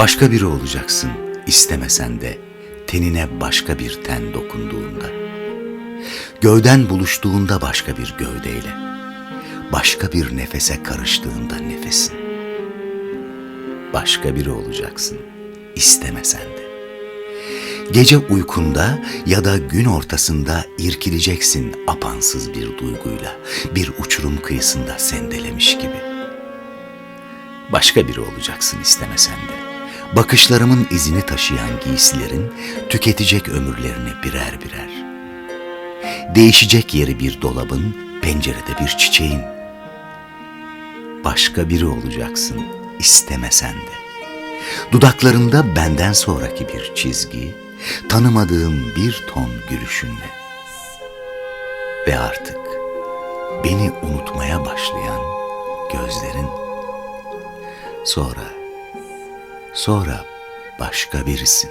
Başka biri olacaksın istemesen de tenine başka bir ten dokunduğunda. Gövden buluştuğunda başka bir gövdeyle, başka bir nefese karıştığında nefesin. Başka biri olacaksın istemesen de. Gece uykunda ya da gün ortasında irkileceksin apansız bir duyguyla, bir uçurum kıyısında sendelemiş gibi. Başka biri olacaksın istemesen de. Bakışlarımın izini taşıyan giysilerin tüketecek ömürlerini birer birer. Değişecek yeri bir dolabın, pencerede bir çiçeğin. Başka biri olacaksın istemesen de. Dudaklarında benden sonraki bir çizgi, tanımadığım bir ton gülüşünle. Ve artık beni unutmaya başlayan gözlerin. Sonra, sonra başka birisin.